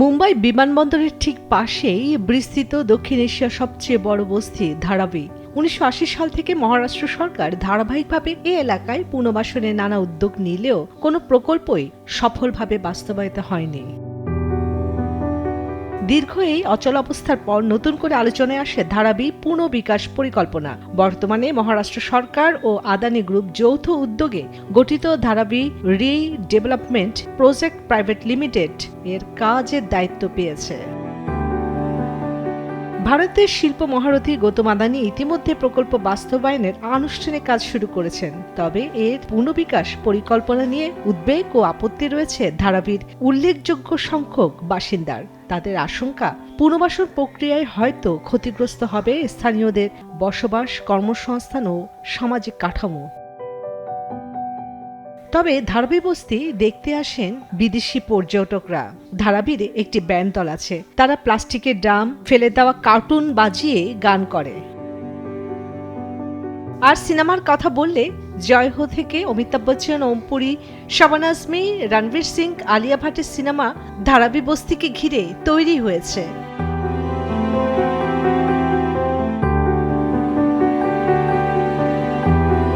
মুম্বাই বিমানবন্দরের ঠিক পাশেই বিস্তৃত দক্ষিণ এশিয়ার সবচেয়ে বড় বস্তি ধারাবি। উনিশশো সাল থেকে মহারাষ্ট্র সরকার ধারাবাহিকভাবে এ এলাকায় পুনর্বাসনের নানা উদ্যোগ নিলেও কোনো প্রকল্পই সফলভাবে বাস্তবায়িত হয়নি। দীর্ঘ এই অচল অবস্থার পর নতুন করে আলোচনায় আসে ধারাবি পুনঃবিকাশ পরিকল্পনা। বর্তমানে মহারাষ্ট্র সরকার ও আদানি গ্রুপ যৌথ উদ্যোগে গঠিত ধারাবি রি ডেভেলপমেন্ট প্রজেক্ট প্রাইভেট লিমিটেড এর কাজের দায়িত্ব পেয়েছে। ভারতের শিল্প মহারথী গৌতম আদানি ইতিমধ্যে প্রকল্প বাস্তবায়নের আনুষ্ঠানিক কাজ শুরু করেছেন। তবে এর পুনর্বিকাশ পরিকল্পনা নিয়ে উদ্বেগ ও আপত্তি রয়েছে ধারাবির উল্লেখযোগ্য সংখ্যক বাসিন্দার। তাদের আশঙ্কা, পুনর্বাসন প্রক্রিয়ায় হয়তো ক্ষতিগ্রস্ত হবে স্থানীয়দের বসবাস, কর্মসংস্থান ও সামাজিক কাঠামো। তবে ধারাবি বস্তি দেখতে আসেন বিদেশি পর্যটকরা। ধারাবির একটি ব্যান্ড দল আছে। তারা প্লাস্টিকের ড্রাম, ফেলে দেওয়া কার্টুন বাজিয়ে গান করে। আর সিনেমার কথা বললে জয় হো থেকে অমিতাভ বচ্চন, ওমপুরি, শবান আজমি, রণবীর সিং, আলিয়া ভাটের সিনেমা ধারাবি বস্তিকে ঘিরে তৈরি হয়েছে।